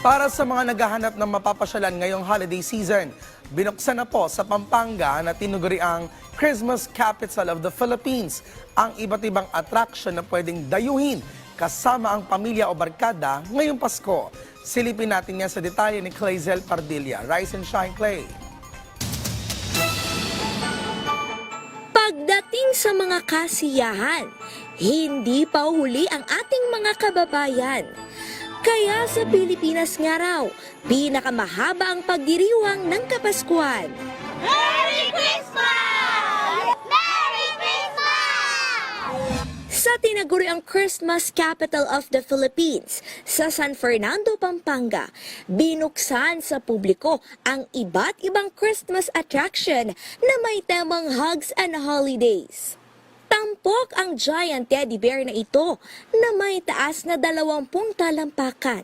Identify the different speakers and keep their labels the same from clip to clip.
Speaker 1: Para sa mga naghahanap ng mapapasyalan ngayong holiday season, binuksan na po sa Pampanga na tinuguri ang Christmas Capital of the Philippines ang iba't ibang attraction na pwedeng dayuhin kasama ang pamilya o barkada ngayong Pasko. Silipin natin yan sa detalye ni Clayzel Pardilla. Rise and shine, Clay.
Speaker 2: Pagdating sa mga kasiyahan, hindi pa huli ang ating mga kababayan. Kaya sa Pilipinas nga raw, pinakamahaba ang pagdiriwang ng Kapaskuhan.
Speaker 3: Merry Christmas! Merry Christmas!
Speaker 2: Sa tinaguri ang Christmas Capital of the Philippines sa San Fernando, Pampanga, binuksan sa publiko ang iba't ibang Christmas attraction na may temang hugs and holidays. Tampok ang giant teddy bear na ito na may taas na dalawampung talampakan.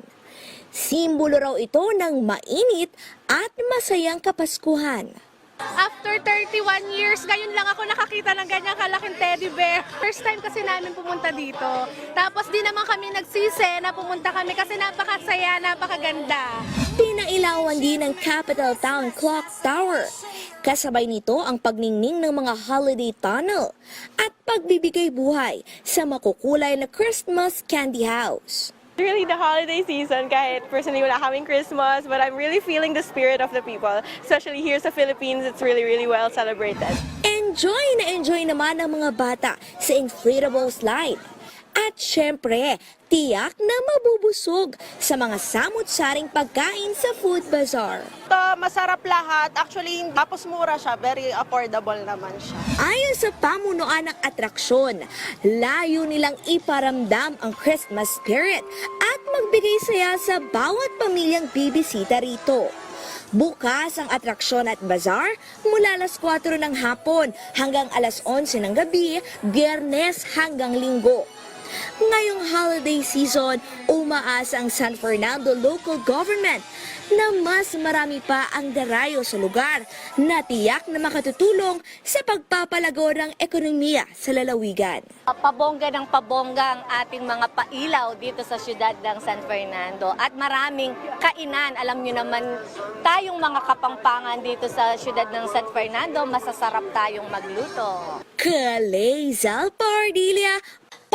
Speaker 2: Simbolo raw ito ng mainit at masayang kapaskuhan.
Speaker 4: After 31 years, ngayon lang ako nakakita ng ganyang kalaking teddy bear. First time kasi namin pumunta dito. Tapos di naman kami nagsisi na pumunta kami kasi napakasaya, napakaganda.
Speaker 2: Pinailawan din ng Capital Town Clock Tower. Kasabay nito ang pagningning ng mga holiday tunnel at pagbibigay buhay sa makukulay na Christmas Candy House.
Speaker 5: Really the holiday season kahit personally wala kaming Christmas but I'm really feeling the spirit of the people. Especially here sa Philippines, it's really really well celebrated.
Speaker 2: Enjoy na enjoy naman ang mga bata sa inflatable slide. At syempre, tiyak na mabubusog sa mga samut-saring pagkain sa food bazaar.
Speaker 6: Ito, masarap lahat. Actually, tapos mura siya. Very affordable naman siya.
Speaker 2: Ayon sa pamunuan ng atraksyon, layo nilang iparamdam ang Christmas spirit at magbigay saya sa bawat pamilyang bibisita rito. Bukas ang atraksyon at bazaar mula alas 4 ng hapon hanggang alas 11 ng gabi, biyernes hanggang linggo. Ngayong holiday season, umaasa ang San Fernando local government na mas marami pa ang darayo sa lugar na tiyak na makatutulong sa pagpapalago ng ekonomiya sa lalawigan.
Speaker 7: pabongga ng pabongga ang ating mga pailaw dito sa siyudad ng San Fernando. At maraming kainan. Alam nyo naman, tayong mga kapangpangan dito sa siyudad ng San Fernando, masasarap tayong magluto.
Speaker 2: Kalezal Pardilia